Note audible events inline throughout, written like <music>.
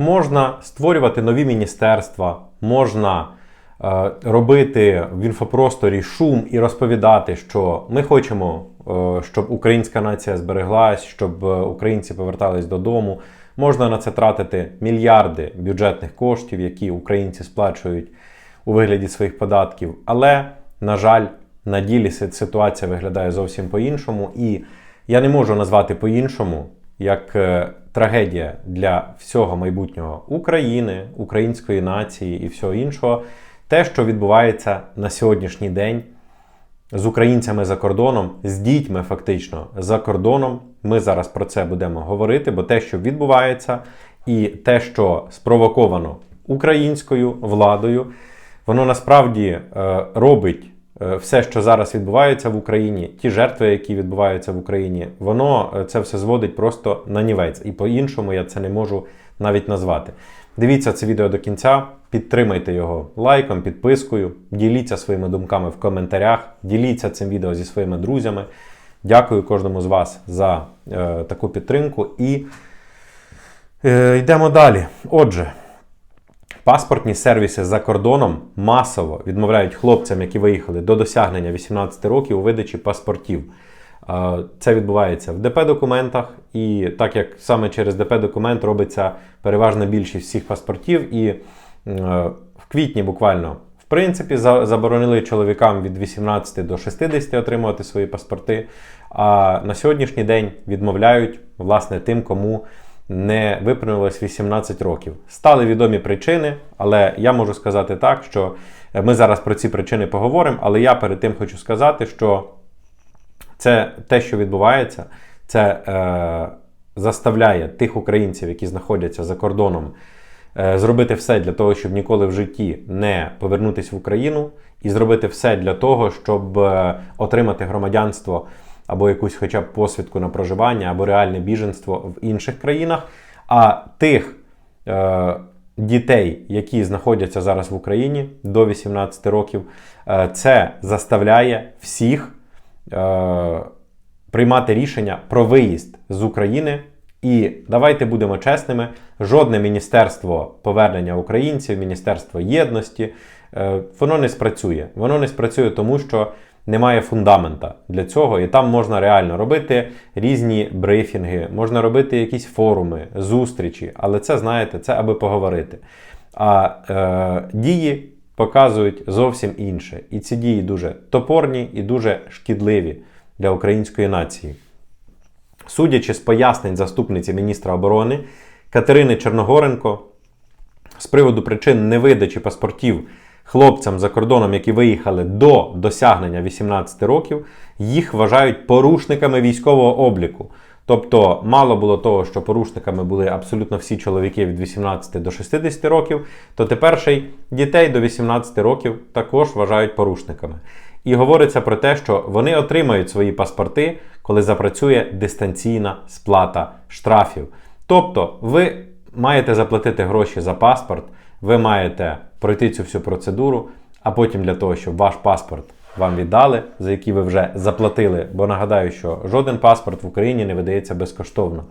Можна створювати нові міністерства, можна е, робити в інфопросторі шум і розповідати, що ми хочемо, е, щоб українська нація збереглась, щоб е, українці повертались додому. Можна на це тратити мільярди бюджетних коштів, які українці сплачують у вигляді своїх податків. Але, на жаль, на ділі ситуація виглядає зовсім по-іншому. І я не можу назвати по-іншому, як е, трагедія для всього майбутнього України, української нації і всього іншого, те, що відбувається на сьогоднішній день з українцями за кордоном, з дітьми фактично за кордоном. Ми зараз про це будемо говорити, бо те, що відбувається, і те, що спровоковано українською владою, воно насправді е, робить все, що зараз відбувається в Україні, ті жертви, які відбуваються в Україні, воно е, це все зводить просто на нівець. І по-іншому я це не можу навіть назвати. Дивіться це відео до кінця, підтримайте його лайком, підпискою, діліться своїми думками в коментарях, діліться цим відео зі своїми друзями. Дякую кожному з вас за е, таку підтримку. І е, йдемо далі. Отже, Паспортні сервіси за кордоном масово відмовляють хлопцям, які виїхали до досягнення 18 років у видачі паспортів. Це відбувається в ДП-документах, і так як саме через ДП-документ робиться переважна більшість всіх паспортів, і е, в квітні буквально в принципі заборонили чоловікам від 18 до 60 отримувати свої паспорти. А на сьогоднішній день відмовляють власне тим, кому не виповнилось 18 років. Стали відомі причини, але я можу сказати так, що е, ми зараз про ці причини поговоримо, але я перед тим хочу сказати, що це те, що відбувається, це е, заставляє тих українців, які знаходяться за кордоном, е, зробити все для того, щоб ніколи в житті не повернутися в Україну, і зробити все для того, щоб е, отримати громадянство або якусь хоча б посвідку на проживання, або реальне біженство в інших країнах. А тих е, дітей, які знаходяться зараз в Україні до 18 років, е, це заставляє всіх е, приймати рішення про виїзд з України. І давайте будемо чесними: жодне міністерство повернення українців, міністерство єдності, е, воно не спрацює. Воно не спрацює, тому що немає фундамента для цього, і там можна реально робити різні брифінги, можна робити якісь форуми, зустрічі, але це, знаєте, це аби поговорити. А е, дії показують зовсім інше. І ці дії дуже топорні і дуже шкідливі для української нації. Судячи з пояснень заступниці міністра оборони Катерини Черногоренко, з приводу причин невидачі паспортів хлопцям за кордоном, які виїхали до досягнення 18 років, їх вважають порушниками військового обліку. Тобто, мало було того, що порушниками були абсолютно всі чоловіки від 18 до 60 років, то тепер ще й дітей до 18 років також вважають порушниками. І говориться про те, що вони отримають свої паспорти, коли запрацює дистанційна сплата штрафів. Тобто, ви маєте заплатити гроші за паспорт, ви маєте пройти цю всю процедуру, а потім для того, щоб ваш паспорт вам віддали, за який ви вже заплатили, бо нагадаю, що жоден паспорт в Україні не видається безкоштовно.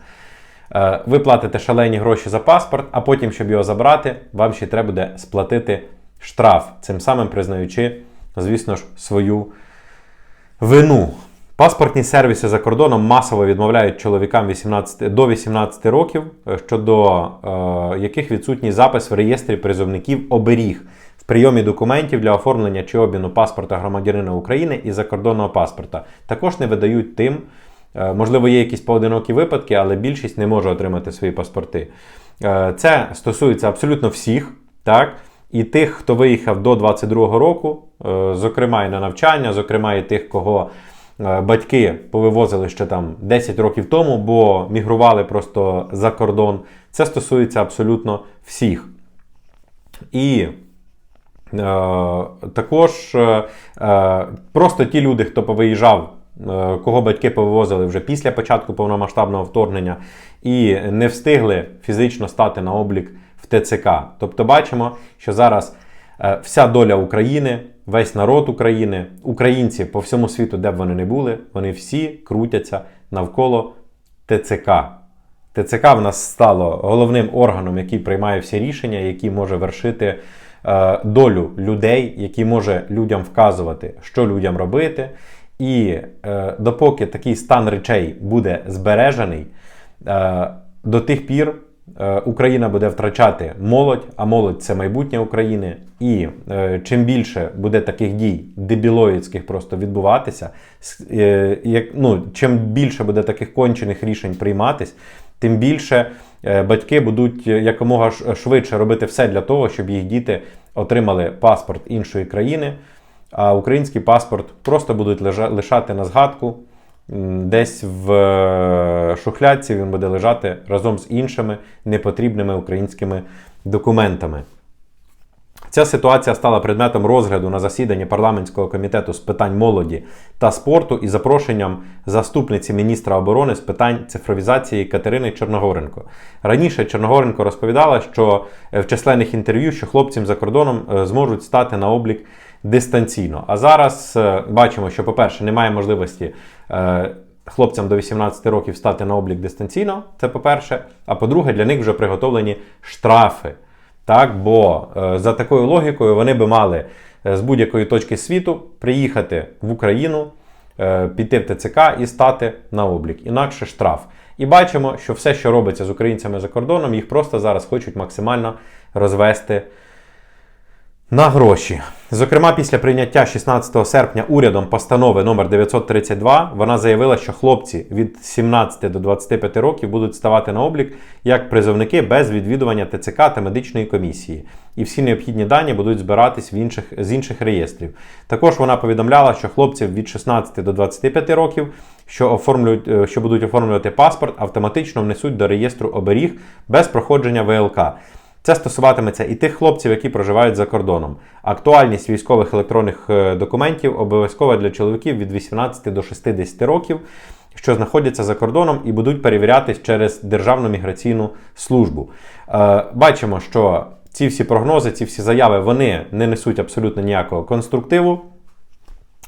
Е, Ви платите шалені гроші за паспорт, а потім, щоб його забрати, вам ще треба буде сплатити штраф, цим самим признаючи, звісно ж, свою вину. Паспортні сервіси за кордоном масово відмовляють чоловікам 18, до 18 років, е, щодо е, яких відсутній запис в реєстрі призовників оберіг в прийомі документів для оформлення чи обміну паспорта громадянина України і закордонного паспорта. Також не видають тим, е, можливо, є якісь поодинокі випадки, але більшість не може отримати свої паспорти. Е, це стосується абсолютно всіх, так? І тих, хто виїхав до 22-го року, зокрема і на навчання, зокрема і тих, кого батьки повивозили ще там 10 років тому, бо мігрували просто за кордон. Це стосується абсолютно всіх. І е, також е, е, просто ті люди, хто повиїжджав, е, кого батьки повивозили вже після початку повномасштабного вторгнення, і не встигли фізично стати на облік в ТЦК. Тобто бачимо, що зараз е, вся доля України, весь народ України, українці по всьому світу, де б вони не були, вони всі крутяться навколо ТЦК. ТЦК в нас стало головним органом, який приймає всі рішення, який може вершити е, долю людей, який може людям вказувати, що людям робити. І е, допоки такий стан речей буде збережений, е, до тих пір Україна буде втрачати молодь, а молодь це майбутнє України. І е, чим більше буде таких дій дебілоїдських просто відбуватися, е, як, ну, чим більше буде таких кончених рішень прийматись, тим більше е, батьки будуть е, якомога швидше робити все для того, щоб їх діти отримали паспорт іншої країни, а український паспорт просто будуть лишати на згадку. Десь в е, шухлядці він буде лежати разом з іншими непотрібними українськими документами. Ця ситуація стала предметом розгляду на засіданні парламентського комітету з питань молоді та спорту із запрошенням заступниці міністра оборони з питань цифровізації Катерини Чорногоренко. Раніше Чорногоренко розповідала, що е, в численних інтерв'ю, що хлопцям за кордоном е, зможуть стати на облік дистанційно. А зараз е, бачимо, що, по-перше, немає можливості. е, Хлопцям до 18 років стати на облік дистанційно, це по-перше. А по-друге, для них вже приготовлені штрафи. Так, бо е, за такою логікою вони би мали з будь-якої точки світу приїхати в Україну, піти в ТЦК і стати на облік. Інакше штраф. І бачимо, що все, що робиться з українцями за кордоном, їх просто зараз хочуть максимально розвести на гроші. Зокрема, після прийняття 16 серпня урядом постанови номер 932 вона заявила, що хлопці від 17 до 25 років будуть ставати на облік як призовники без відвідування ТЦК та медичної комісії, і всі необхідні дані будуть збиратись в інших, з інших реєстрів. Також вона повідомляла, що хлопців від 16 до 25 років, що оформлюють, е, що будуть оформлювати паспорт, автоматично внесуть до реєстру оберіг без проходження ВЛК. Це стосуватиметься і тих хлопців, які проживають за кордоном. Актуальність військових електронних е, документів обов'язкова для чоловіків від 18 до 60 років, що знаходяться за кордоном і будуть перевірятись через Державну міграційну службу. Е, Бачимо, що ці всі прогнози, ці всі заяви, вони не несуть абсолютно ніякого конструктиву.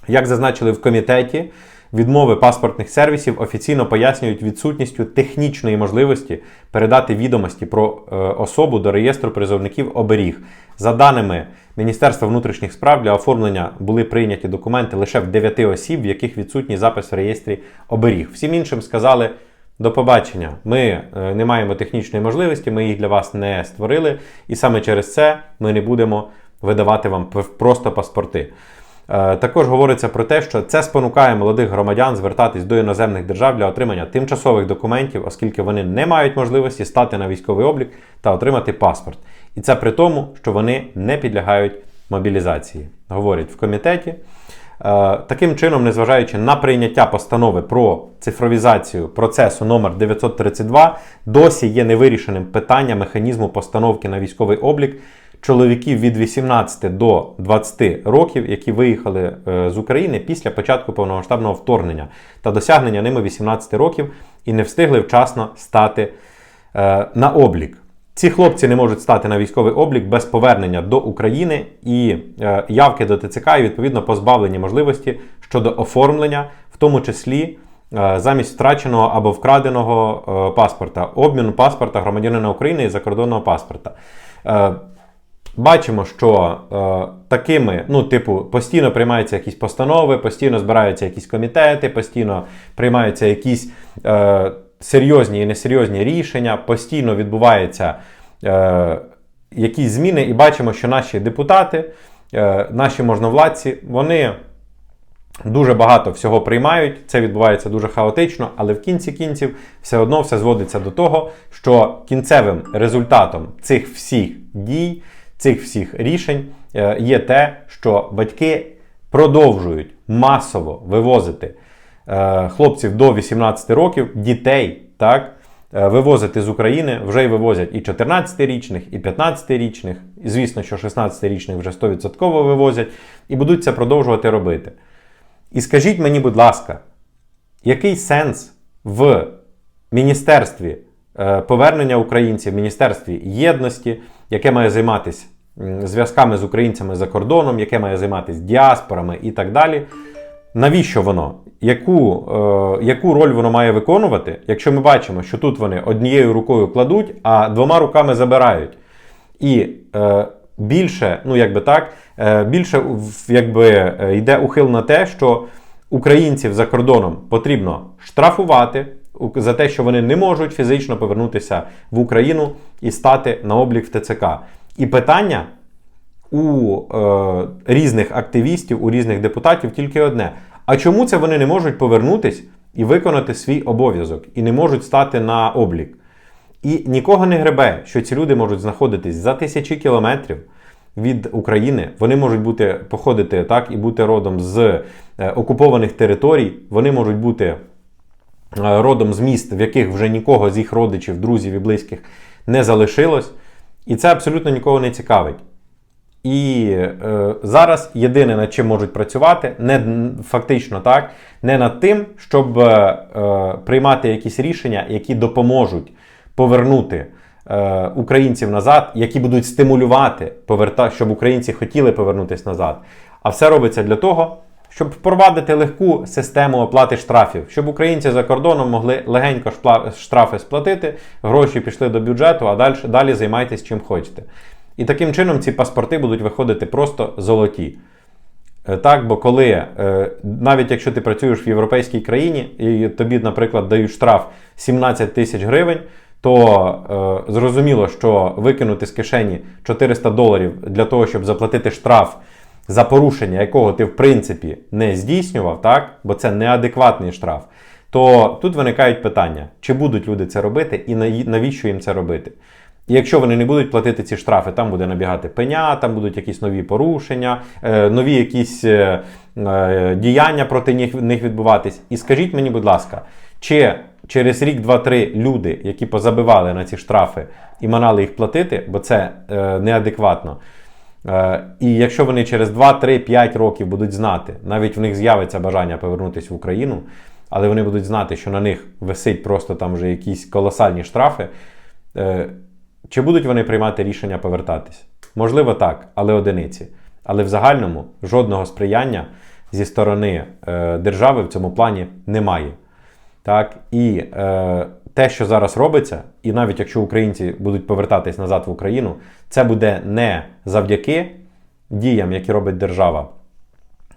Як зазначили в комітеті, відмови паспортних сервісів офіційно пояснюють відсутністю технічної можливості передати відомості про е, особу до реєстру призовників оберіг. За даними Міністерства внутрішніх справ, для оформлення були прийняті документи лише в 9 осіб, в яких відсутній запис в реєстрі оберіг. Всім іншим сказали. До побачення. Ми е, не маємо технічної можливості, ми їх для вас не створили, і саме через це ми не будемо видавати вам просто паспорти. Е, Також говориться про те, що це спонукає молодих громадян звертатись до іноземних держав для отримання тимчасових документів, оскільки вони не мають можливості стати на військовий облік та отримати паспорт. І це при тому, що вони не підлягають мобілізації, говорять в комітеті. Е, Таким чином, незважаючи на прийняття постанови про цифровізацію процесу номер 932, досі є невирішеним питання механізму постановки на військовий облік чоловіків від 18 до 20 років, які виїхали е, з України після початку повномасштабного вторгнення та досягнення ними 18 років і не встигли вчасно стати е, на облік. Ці хлопці не можуть стати на військовий облік без повернення до України і е, явки до ТЦК, і відповідно позбавлені можливості щодо оформлення, в тому числі замість втраченого або вкраденого паспорта, обміну паспорта громадянина України і закордонного паспорта. Бачимо, що е, такими, ну, типу, постійно приймаються якісь постанови, постійно збираються якісь комітети, постійно приймаються якісь е, серйозні і несерйозні рішення, постійно відбуваються е, якісь зміни, і бачимо, що наші депутати, е, наші можновладці, вони дуже багато всього приймають. Це відбувається дуже хаотично, але в кінці кінців все одно все зводиться до того, що кінцевим результатом цих всіх дій, цих всіх рішень е, є те, що батьки продовжують масово вивозити е, хлопців до 18 років, дітей, так. е, Вивозити з України вже й вивозять і 14-річних, і 15-річних, і звісно, що 16-річних вже 100% вивозять, і будуть це продовжувати робити. І скажіть мені, будь ласка, який сенс в Міністерстві повернення українців, в Міністерстві єдності, яке має займатися зв'язками з українцями за кордоном, яке має займатися діаспорами і так далі, Навіщо воно? Яку, е, яку роль воно має виконувати, якщо ми бачимо, що тут вони однією рукою кладуть, а двома руками забирають. І е, більше, ну якби так, е, більше якби, е, йде ухил на те, що українців за кордоном потрібно штрафувати за те, що вони не можуть фізично повернутися в Україну і стати на облік в ТЦК. І питання у е, різних активістів, у різних депутатів тільки одне: а чому це вони не можуть повернутись і виконати свій обов'язок, і не можуть стати на облік? І нікого не гребе, що ці люди можуть знаходитись за тисячі кілометрів від України. Вони можуть бути походити так і бути родом з е, окупованих територій. Вони можуть бути родом з міст, в яких вже нікого з їх родичів, друзів і близьких не залишилось. І це абсолютно нікого не цікавить. І е, зараз єдине, над чим можуть працювати, не фактично так, не над тим, щоб е, е, приймати якісь рішення, які допоможуть повернути е, українців назад, які будуть стимулювати, поверта, щоб українці хотіли повернутися назад. А все робиться для того, щоб впровадити легку систему оплати штрафів, щоб українці за кордоном могли легенько штрафи сплатити, гроші пішли до бюджету, а далі, далі займайтесь чим хочете. І таким чином ці паспорти будуть виходити просто золоті. Е, Так, бо коли е, навіть якщо ти працюєш в європейській країні і тобі, наприклад, дають штраф 17 тисяч гривень, то е, зрозуміло, що викинути з кишені 400 доларів для того, щоб заплатити штраф за порушення, якого ти в принципі не здійснював, так, бо це неадекватний штраф, то тут виникають питання, чи будуть люди це робити і навіщо їм це робити. І якщо вони не будуть платити ці штрафи, там буде набігати пеня, там будуть якісь нові порушення, е, нові якісь е, е, діяння проти них, відбуватись. І скажіть мені, будь ласка, чи через рік, два-три люди, які позабивали на ці штрафи і манали їх платити, бо це неадекватно. Е, і якщо вони через 2, 3, 5 років будуть знати, навіть в них з'явиться бажання повернутися в Україну, але вони будуть знати, що на них висить просто там вже якісь колосальні штрафи. е, чи будуть вони приймати рішення повертатись? Можливо, так, але одиниці. Але в загальному жодного сприяння зі сторони е, держави в цьому плані немає. Так? І те, що зараз робиться, і навіть якщо українці будуть повертатись назад в Україну, це буде не завдяки діям, які робить держава,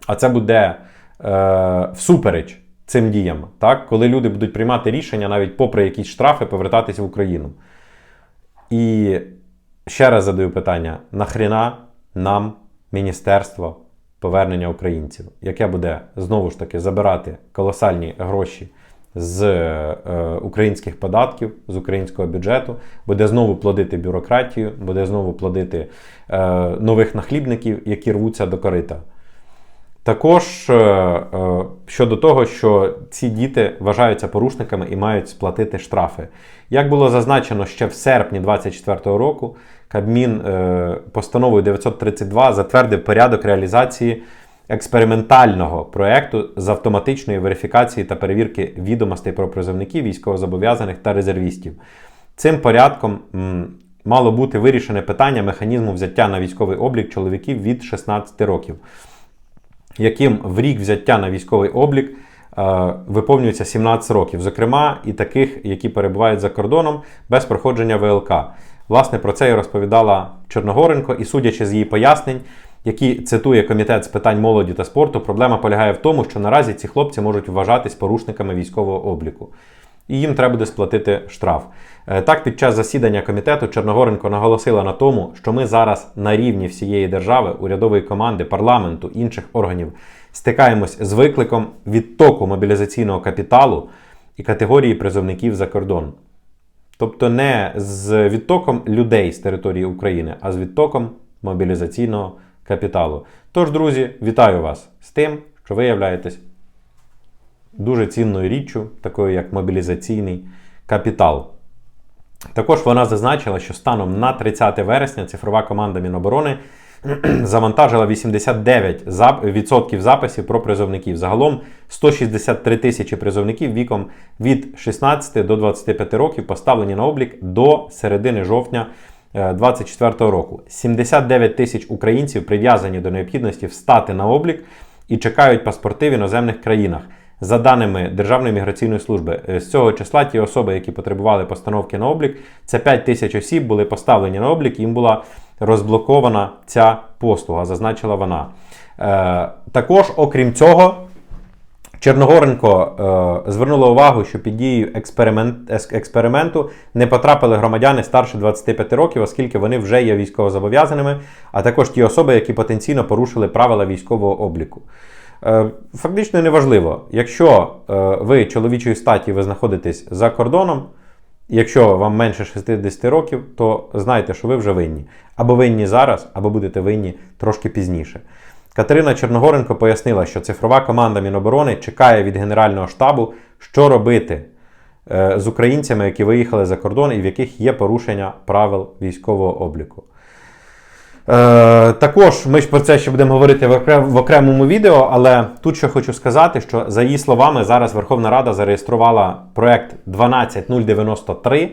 а це буде е, всупереч цим діям, так? коли люди будуть приймати рішення навіть попри якісь штрафи повертатись в Україну. І ще раз задаю питання: нахріна нам міністерство повернення українців, яке буде знову ж таки забирати колосальні гроші з е, українських податків, з українського бюджету, буде знову плодити бюрократію, буде знову плодити е, нових нахлібників, які рвуться до корита. Також е, щодо того, що ці діти вважаються порушниками і мають сплатити штрафи. Як було зазначено ще в серпні 2024 року, Кабмін постановою 932 затвердив порядок реалізації експериментального проекту з автоматичної верифікації та перевірки відомостей про призовників, військовозобов'язаних та резервістів. Цим порядком м, мало бути вирішене питання механізму взяття на військовий облік чоловіків від 16 років яким в рік взяття на військовий облік е, виповнюється 17 років, зокрема, і таких, які перебувають за кордоном без проходження ВЛК. Власне, про це і розповідала Чорногоренко, і судячи з її пояснень, які цитує комітет з питань молоді та спорту, проблема полягає в тому, що наразі ці хлопці можуть вважатись порушниками військового обліку. І їм треба буде сплатити штраф. Е, Так, під час засідання комітету Чорногоренко наголосила на тому, що ми зараз на рівні всієї держави, урядової команди, парламенту, інших органів стикаємось з викликом відтоку мобілізаційного капіталу і категорії призовників за кордон. Тобто не з відтоком людей з території України, а з відтоком мобілізаційного капіталу. Тож, друзі, вітаю вас з тим, що ви являєтесь дуже цінною річчю, такою як мобілізаційний капітал. Також вона зазначила, що станом на 30 вересня цифрова команда Міноборони <clears throat> завантажила 89% записів про призовників. Загалом 163 тисячі призовників віком від 16 до 25 років поставлені на облік до середини жовтня 2024 року. 79 тисяч українців прив'язані до необхідності встати на облік і чекають паспорти в іноземних країнах. За даними Державної міграційної служби, е, з цього числа ті особи, які потребували постановки на облік, це 5 тисяч осіб були поставлені на облік, їм була розблокована ця послуга, зазначила вона. Е, також, окрім цього, Черногоренко е, звернула увагу, що під дією експеримент, експерименту не потрапили громадяни старше 25 років, оскільки вони вже є військовозобов'язаними, а також ті особи, які потенційно порушили правила військового обліку. Е, фактично неважливо, якщо е, ви чоловічої статі ви знаходитесь за кордоном, якщо вам менше 60 років, то знайте, що ви вже винні. Або винні зараз, або будете винні трошки пізніше. Катерина Чорногоренко пояснила, що цифрова команда Міноборони чекає від Генерального штабу, що робити е, з українцями, які виїхали за кордон і в яких є порушення правил військового обліку. Е, також ми ж про це ще будемо говорити в окремому відео, але тут ще хочу сказати, що за її словами, зараз Верховна Рада зареєструвала проект 12093,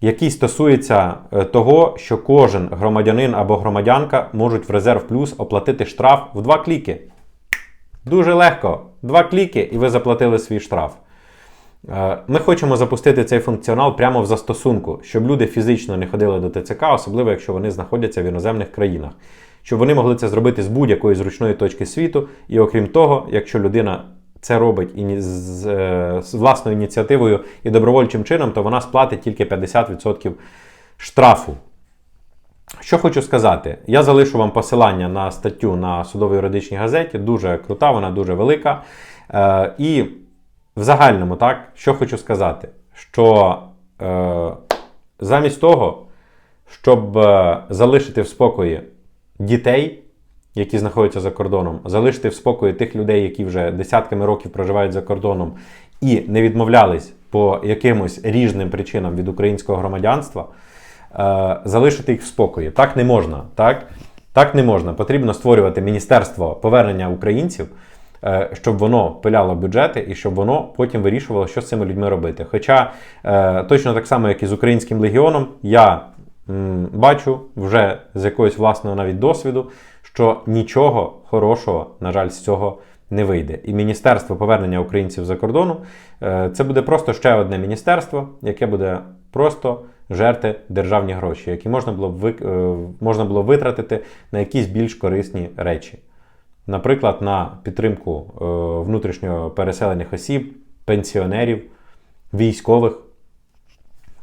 який стосується е, того, що кожен громадянин або громадянка можуть в резерв плюс оплатити штраф в два кліки. Дуже легко. Два кліки, і ви заплатили свій штраф. Е, Ми хочемо запустити цей функціонал прямо в застосунку, щоб люди фізично не ходили до ТЦК, особливо якщо вони знаходяться в іноземних країнах, щоб вони могли це зробити з будь-якої зручної точки світу. І окрім того, якщо людина це робить іні- з, е, з власною ініціативою і добровольчим чином, то вона сплатить тільки 50% штрафу. Що хочу сказати, я залишу вам посилання на статтю на судово-юридичній газеті, дуже крута, вона дуже велика. Е, і в загальному, так, що хочу сказати, що е, замість того, щоб е, залишити в спокої дітей, які знаходяться за кордоном, залишити в спокої тих людей, які вже десятками років проживають за кордоном і не відмовлялись по якимось ріжним причинам від українського громадянства, е, залишити їх в спокої. Так не можна. Так? так не можна. Потрібно створювати Міністерство повернення українців, е, щоб воно пиляло бюджети і щоб воно потім вирішувало, що з цими людьми робити. Хоча е, точно так само, як і з українським легіоном, я бачу вже з якогось власного навіть досвіду, що нічого хорошого, на жаль, з цього не вийде. І Міністерство повернення українців за кордону е, це буде просто ще одне міністерство, яке буде просто жерти державні гроші, які можна було б вик- е, можна було витратити на якісь більш корисні речі. Наприклад, на підтримку е, внутрішньо переселених осіб, пенсіонерів, військових.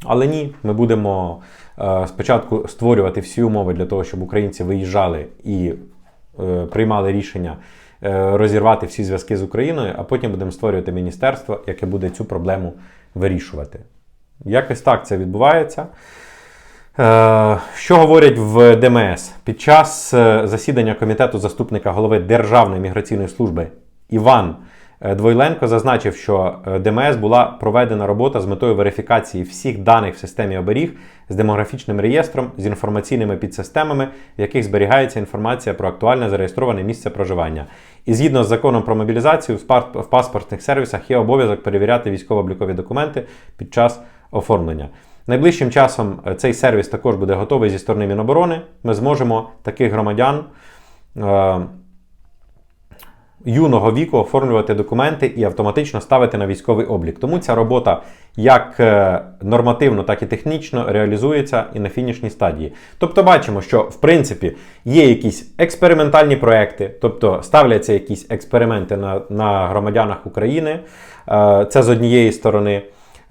Але ні, ми будемо е, спочатку створювати всі умови для того, щоб українці виїжджали і е, приймали рішення е, розірвати всі зв'язки з Україною, а потім будемо створювати міністерство, яке буде цю проблему вирішувати. Якось так це відбувається. Е, Що говорять в ДМС? Під час е, засідання комітету заступника голови Державної міграційної служби Іван Двойленко зазначив, що е, ДМС була проведена робота з метою верифікації всіх даних в системі оберіг з демографічним реєстром, з інформаційними підсистемами, в яких зберігається інформація про актуальне зареєстроване місце проживання. І згідно з законом про мобілізацію, в паспортних сервісах є обов'язок перевіряти військово-облікові документи під час оформлення. Найближчим часом е, цей сервіс також буде готовий зі сторони Міноборони. Ми зможемо таких громадян е, юного віку оформлювати документи і автоматично ставити на військовий облік. Тому ця робота як е, нормативно, так і технічно реалізується і на фінішній стадії. Тобто бачимо, що в принципі є якісь експериментальні проекти, тобто ставляться якісь експерименти на, на громадянах України. Е, Це з однієї сторони.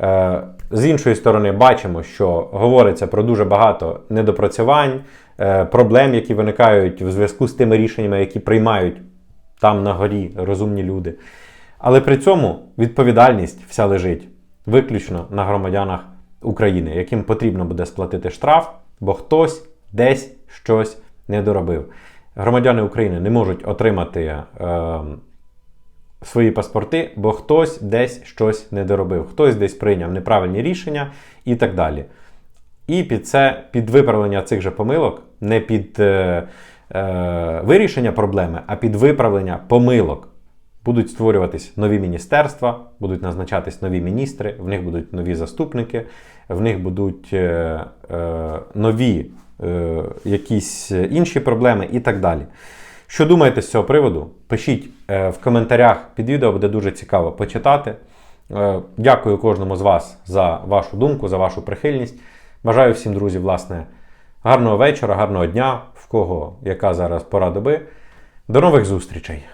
Е, З іншої сторони, бачимо, що говориться про дуже багато недопрацювань, проблем, які виникають в зв'язку з тими рішеннями, які приймають там на горі розумні люди. Але при цьому відповідальність вся лежить виключно на громадянах України, яким потрібно буде сплатити штраф, бо хтось десь щось не доробив. Громадяни України не можуть отримати. Е, свої паспорти, бо хтось десь щось не доробив, хтось десь прийняв неправильні рішення і так далі. І під це, під виправлення цих же помилок, не під е, е, вирішення проблеми, а під виправлення помилок. Будуть створюватись нові міністерства, будуть назначатись нові міністри, в них будуть нові заступники, в них будуть е, е, нові е, якісь інші проблеми і так далі. Що думаєте з цього приводу? Пишіть е, в коментарях під відео, буде дуже цікаво почитати. Е, Дякую кожному з вас за вашу думку, за вашу прихильність. Бажаю всім, друзі, власне, гарного вечора, гарного дня, кого яка зараз пора доби. До нових зустрічей!